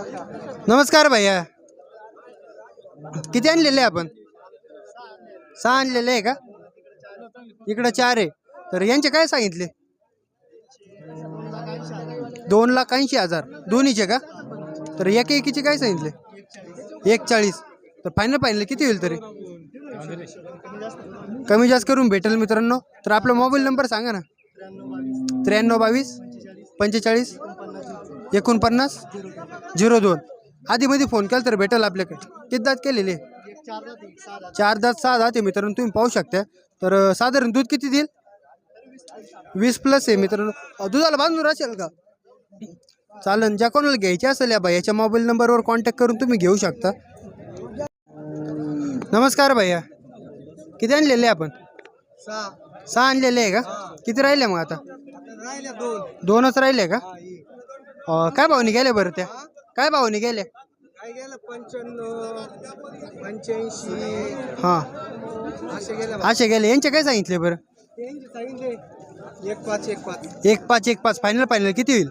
नमस्कार भैया. किती आणलेले आपण? सहा आणलेले आहे का? इकडं चार आहे. तर यांचे काय सांगितले? दोन लाख ऐंशी हजार. दोन्हीचे का? तर एक एकीचे काय सांगितले? एक चाळीस तर फायनल फायनल किती होईल तरी? कमी जास्त करून भेटेल मित्रांनो. तर आपला मोबाईल नंबर सांगा ना. त्र्याण्णव बावीस पंचेचाळीस एकोणपन्नास? झिरो दोन. आधीमध्ये फोन केला तर भेटेल आपल्याकडे. किती दात केलेले? चार दात सहा दात आहे मित्रांनो तुम्ही पाहू शकता. तर साधारण दूध किती देईल? वीस प्लस आहे मित्रांनो. दुधाला बांधून राहशाल का? चालन ज्या कोणाला घ्यायचे असेल या भैयाच्या मोबाईल नंबरवर कॉन्टॅक्ट करून तुम्ही घेऊ शकता. नमस्कार भैया. किती आणलेले आपण? सहा. आणलेले आहे का? किती राहिले मग आता? दोनच राहिले का? अं, काय भावनी गेले बरं त्या? काय भावनी गेल्या काय गेलं? पंच्याण्णव पंच्याऐंशी. हां. असे गेलं असे गेले. यांचे काय सांगितले बरं? त्यांचे सांगितले. एक पाच एक पाच. एक पाच एक पाच. फायनल फायनल किती होईल?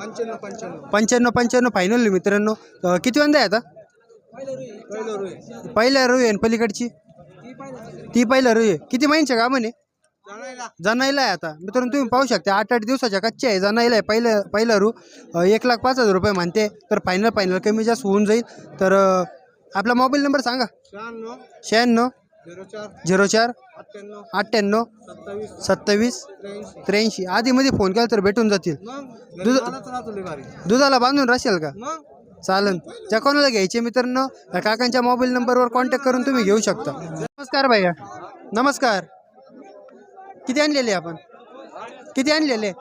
पंच्याण्णव पंच्याण्णव. पंच्याण्णव पंच्याण्णव. फायनल मित्रांनो. अं, किती वंदा आहे आता पहिलं रुई पहिल्या रुई आहे. आणि पलीकडची? ती पहिल्या रुई आहे. किती महिन्याच्या का म्हणे? जनाईला. आहे आता. मित्रांनो तुम्ही पाहू शकता आठ आठ दिवसाच्या कच्च्या आहे जनाईला आहे. पहिलं पहिलं रू एक लाख पाच हजार रुपये म्हणते. तर फायनल फायनल कमी जास्त होऊन जाईल. तर आपला मोबाईल नंबर सांगा. शहाण्णव. झिरो चार. अठ्ठ्याण्णव. सत्तावीस. त्र्याऐंशी. आधीमध्ये फोन केला तर भेटून जातील. दुधाला बांधून राहशाल का? चालन. ज्या कोणाला घ्यायचे मित्रांनो? काकांच्या मोबाईल नंबरवर कॉन्टॅक्ट करून तुम्ही घेऊ शकता. नमस्कार भैया. नमस्कार. किती आणलेले आपण? किती आणलेले?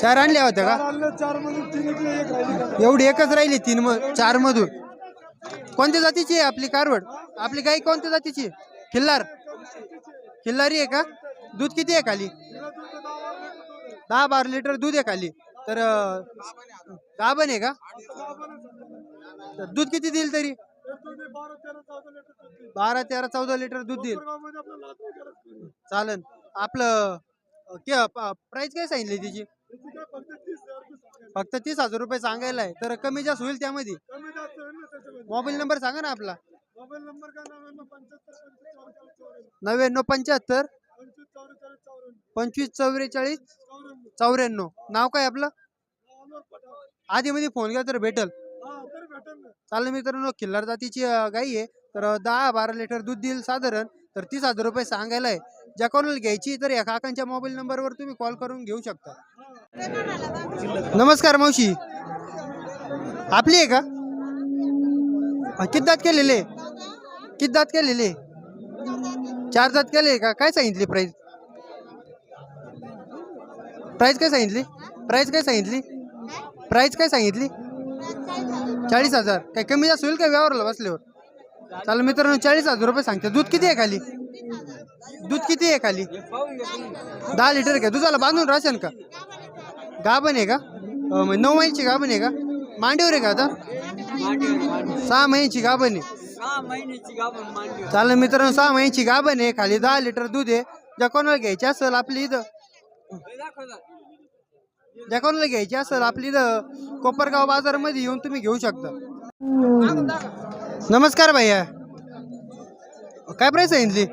चार आणल्या होत्या का? चार मधून तीन इकडे एक राहिली एवढी एकच राहिली तीन म चार मधून. कोणत्या जातीची आहे आपली कारवड? आपली गाई कोणत्या जातीची आहे? खिल्लार. खिल्लारी आहे का? दूध किती आहे खाली? दहा बारा लिटर दूध आहे खाली. तर गाभण आहे का? दूध किती देईल तरी? बारा तेरा चौदा लिटर दूध देईल. चालन आपलं प्राइस काय सांगितली तिची? फक्त तीस हजार रुपये सांगायला. आहे. तर कमी जास्त होईल त्यामध्ये? मोबाईल नंबर सांगा ना आपला. नव्याण्णव पंच्याहत्तर पंचवीस चौवेचाळीस? चौऱ्याण्णव. नाव काय आपलं? आधीमध्ये फोन केला तर भेटल. चालेल मित्रांनो खिल्लार जातीची गाई आहे. तर दहा बारा लिटर दूध देईल साधारण. तर तीस हजार रुपये सांगायला आहे. ज्या कोणाला घ्यायची तर या काकांच्या मोबाईल नंबरवर तुम्ही कॉल करून घेऊ शकता. नमस्कार मावशी. आपली आहे का? अं, किती दात केलेले? किती दात केलेले? चार दात केले का? काय सांगितली प्राईस प्राईस काय सांगितली? प्राईस काय सांगितली? प्राईस काय सांगितली? चाळीस हजार. काही कमी जास्त होईल का व्यवहारला बसल्यावर? चालेल मित्रांनो चाळीस हजार रुपये सांगते. दूध किती आहे खाली? दूध किती आहे खाली? दहा लिटर का? दुधाला बांधून राशन का? गाभण आहे का? नऊ महिन्याची गाभण आहे का? मांडीवर आहे का आता? सहा महिन्याची गाभण आहे. चाल चालेल मित्रांनो सहा महिन्याची गाभण आहे. खाली दहा लिटर दूध आहे. ज्या कोणाला घ्यायची असेल आपली इथं. ज्या कोणाला घ्यायची असेल आपली इथं कोपरगाव बाजारमध्ये येऊन तुम्ही घेऊ शकता. नमस्कार भैया. काय प्राईस सांगितली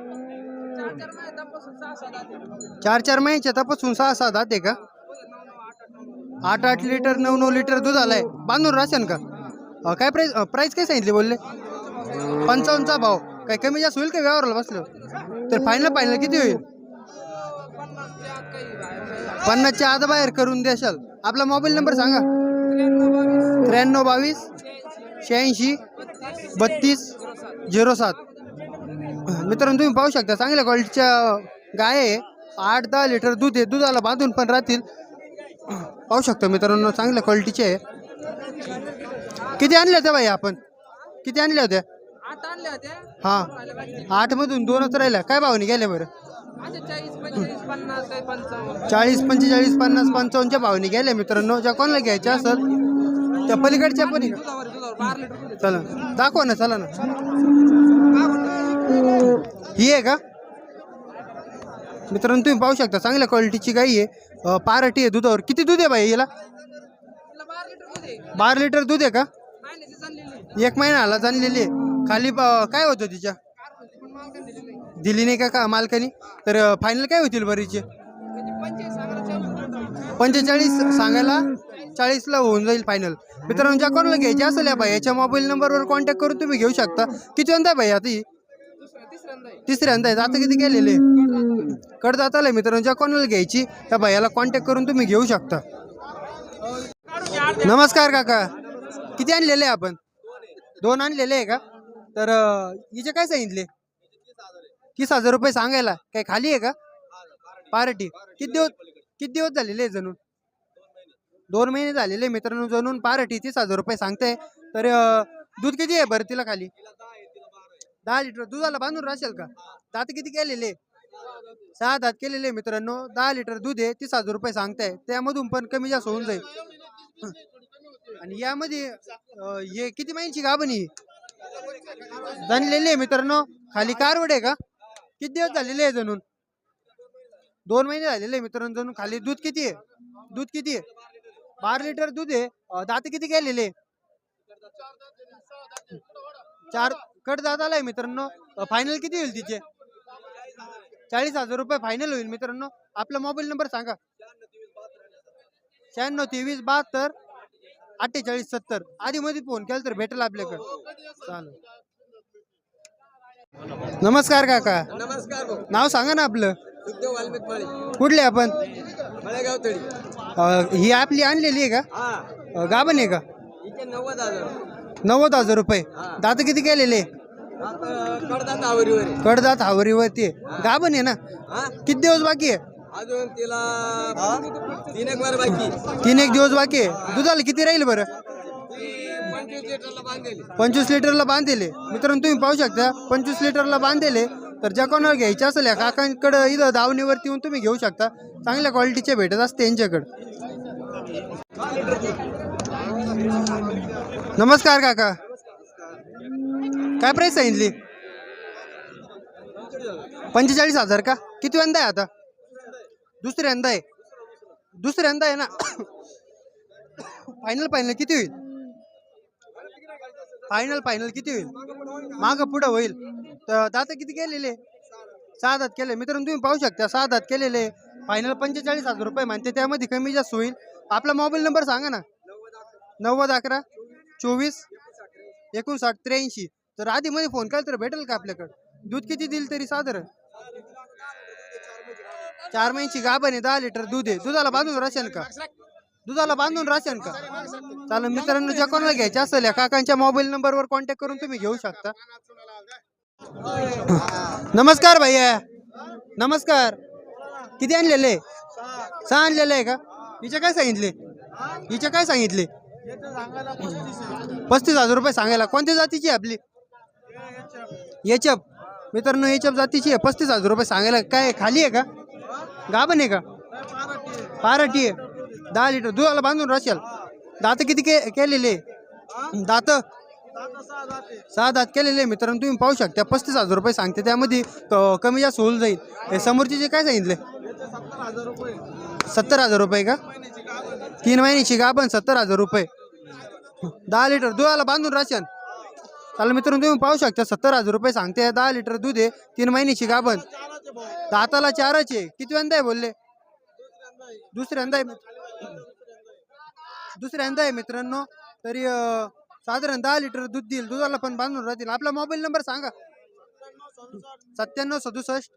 चार चार महिन्याच्या तपासून सहा सहा दात आहे का? आठ आठ लिटर नऊ नऊ लिटर दूध आलाय. बांधून राशन का? काय प्राईस प्राईस काय सांगितली बोलले? पंचावन्नचा भाव. काय कमी जास्त होईल का व्यवहारला बसलो तर फायनल फायनल किती होईल? पन्नासच्या आत बाहेर करून द्याल आपला मोबाईल नंबर सांगा. त्र्याण्णव बावीस शहाऐंशी बत्तीस झिरो सात. मित्रांनो तुम्ही पाहू शकता चांगल्या क्वालिटीच्या गाय आहे. आठ दहा लिटर दूध आहे. दुधाला बांधून पण राहतील. पाहू शकता मित्रांनो चांगल्या क्वालिटीचे आहे. किती आणल्या होत्या बाई आपण? किती आणल्या होत्या? आठ हां. मधून दोनच राहिल्या. काय भावनी गेल्या बरं? चाळीस पंचेचाळीस पन्नास पंचावन्नच्या भावनी गेल्या मित्रांनो ज्या कोणाला घ्यायच्या असत त्या पलीकडच्या पण चला दाखवा ना चला ना. ही आहे का? मित्रांनो तुम्ही पाहू शकता चांगल्या क्वालिटीची गाई आहे. पारटी आहे दुधावर. किती दूध आहे बाई याला तिला बारा लिटर दूध आहे. का? एक महिना आला जाणलेली आहे. खाली काय होतं तिच्या? दिली नाही का का मालकानी? तर फायनल काय होतील बरीचे पंचेचाळीस सांगायला चाळीसला होऊन जाईल फायनल मित्रांनो ज्या कोणाला घ्यायची असेल या भाई याच्या मोबाईल नंबरवर कॉन्टॅक्ट करून तुम्ही घेऊ शकता. किती आहे भाई आता ही? तिसऱ्यांदा आहे. आता किती गेलेले कडदात आलंय मित्रांनो ज्या कोणाला घ्यायची त्या भाईयाला कॉन्टॅक्ट करून तुम्ही घेऊ शकता. नमस्कार काका. किती आणलेले आपण? दोन आणलेले आहे का? तर हिचे काय सांगितले? तीस हजार रुपये सांगायला. काय खाली आहे का? पार्टी. किती दिवस किती दिवस झालेले आहे जणून दोन महिने झालेले आहे मित्रांनो जणून पार्टी तीस हजार रुपये सांगते तर दूध किती आहे बरं तिला खाली? दहा लिटर दुधाला बांधून राहशील का? दात किती केलेले? सहा दात केलेले मित्रांनो. दहा लिटर दूध आहे तीस हजार रुपये सांगताय. त्यामधून पण कमी जास्त होऊन जाईल. आणि यामध्ये हे किती महिन्याची गाभणी जाणलेली आहे मित्रांनो. खाली कारवड आहे का? किती दिवस झालेले आहे जणून? दोन महिने झालेले आहे मित्रांनो जणून खाली. दूध किती आहे? दूध किती आहे? बारा लिटर दूध आहे. दात किती केलेले चार कट दाताला आलाय मित्रांनो. फायनल किती होईल तिचे? चाळीस हजार रुपये फायनल होईल मित्रांनो. आपला मोबाईल नंबर सांगा. शहाण्णव तेवीस बहात्तर अठ्ठेचाळीस सत्तर. आधी मध्ये फोन केला तर भेटेल आपल्याकडे. चालेल. नमस्कार काका. नमस्कार भाऊ. नाव सांगा ना आपलं. उद्योग वाल्मिक माळी कुठले आपण? मळेगाव तळी. अं, ही आपली आणलेली आहे का? हा. अं, गाभण आहे का? इथे नव्वद हजार. नव्वद हजार रुपये. दात किती केलेले? आता कडदात आवरीवर आहे. कडदात हावरीवरती गाभण आहे ना? हा? किती दिवस बाकी आहे? अजून तिला तीन एक बार बाकी तीन एक दिवस बाकी आहे. दुधाला किती राहील बरं? पंचवीस लिटरला बांधलेली. बांधलेले. मित्रांनो तुम्ही पाहू शकता पंचवीस लिटरला बांधलेले. तर ज्या कोणाला घ्यायचे असेल या काकांकडं इथं दावणीवरती येऊन तुम्ही घेऊ शकता. चांगल्या क्वालिटीचे भेटत असते यांच्याकडं. नमस्कार काका. काय प्राईस सांगितली पंचेचाळीस हजार का? किती यंदा आहे आता? दुसऱ्यांदा आहे. दुसऱ्यांदा आहे ना? फायनल फायनल किती होईल? फायनल फायनल किती होईल? माग पुढं होईल. तर दात किती केलेले? सहा दात केले. मित्रांनो तुम्ही पाहू शकता सहा दात केलेले. फायनल पंचेचाळीस हजार रुपये म्हणते त्यामध्ये कमी जास्त होईल. आपला मोबाईल नंबर सांगा ना. नव्वद अकरा चोवीस एकोणसाठ त्र्याऐंशी. तर आधीमध्ये फोन केला तर भेटेल का आपल्याकडं? दूध किती दिल तरी साधारण? चार महिन्याची गाभण आहे दहा लिटर दूध आहे. दुधाला बांधून राशन का? दुधाला बांधून राशन का? चालेल मित्रांनो ज्या कोणाला घ्यायचे असेल या काकांच्या मोबाईल नंबरवर कॉन्टॅक्ट करून तुम्ही घेऊ शकता. नमस्कार भैया. नमस्कार. किती आणलेले? सहा आणलेले आहे का? हिचे काय सांगितले? हिचे काय सांगितले? पस्तीस हजार रुपये सांगायला. कोणत्या जातीची आहे आपली? एचप मित्रांनो एचप जातीची आहे. पस्तीस हजार रुपये सांगायला. काय खाली आहे का? गाभण आहे का? पाराटी आहे. दहा लिटर दुधाला बांधून राशाल. दात किती के केलेले? दात? सहा दात केलेले मित्रांनो तुम्ही पाहू शकता. पस्तीस हजार रुपये सांगते. त्यामध्ये कमी जास्त होऊन जाईल. हे समोरचे जे काय सांगितले? सत्तर हजार रुपये का? तीन महिन्याची गाभण सत्तर हजार रुपये. दहा लिटर दुधाला बांधून राशन चालेल मित्रांनो तुम्ही पाहू शकता. सत्तर हजार रुपये सांगते. दहा लिटर दूध आहे. तीन महिन्याची गाभण. दाताला चारच. आहे किती वंदा आहे बोलले? दुसऱ्यांदा आहे. दुसऱ्यांदा आहे मित्रांनो तरी साधारण दहा लिटर दूध देईल. दुधाला पण बांधून राहतील. आपला मोबाईल नंबर सांगा. सत्त्याण्णव सदुसष्ट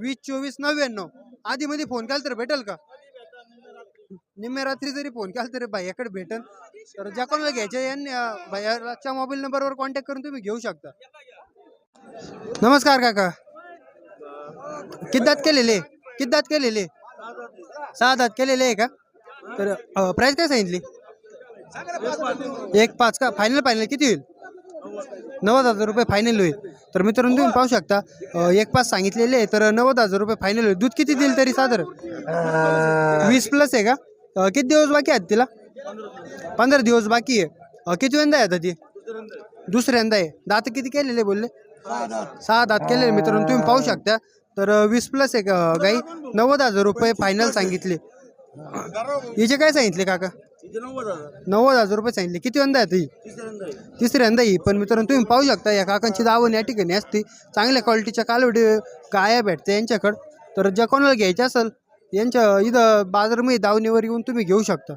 वीस चोवीस नव्याण्णव. आधी मध्ये फोन केला तर भेटेल का? निम्म्या रात्री जरी फोन केला तरी भाईयाकडे भेटेल. तर ज्या कोणाला घ्यायचे यांनी अं, मोबाईल नंबरवर कॉन्टॅक्ट करून तुम्ही घेऊ शकता. नमस्कार काका. किद्दात केलेले? किद्दात केलेले? सहा दात केलेले आहे का? तर प्राईस काय सांगितली? एक पाच का? फायनल फायनल किती होईल? नव्वद हजार रुपये फायनल होईल. तर मित्रांनो तुम्ही पाहू शकता एक पाच सांगितलेले आहे. तर नव्वद हजार रुपये फायनल होईल. दूध किती देईल तरी साधारण वीस प्लस आहे का? किती दिवस बाकी आहेत तिला? पंधरा दिवस बाकी आहे. किती वेंदा आहे आता ती? दुसऱ्यांदा आहे. दात किती केलेले बोलले? सहा दात केलेले मित्रांनो तुम्ही पाहू शकता. तर वीस प्लस आहे का गाई नव्वद हजार रुपये फायनल सांगितले. हिचे काय सांगितले काका? नव्वद हजार. रुपये सांगितले. किती वंदा आहे ती तिसऱ्यांदा ही. पण मित्रांनो तुम्ही पाहू शकता या काकांची दावण या ठिकाणी असते. चांगल्या क्वालिटीच्या कालवडी गाया भेटते यांच्याकडं. तर ज्या कोणाला घ्यायच्या असेल यांच्या इथं बाजारामध्ये दावणीवर येऊन तुम्ही घेऊ शकता.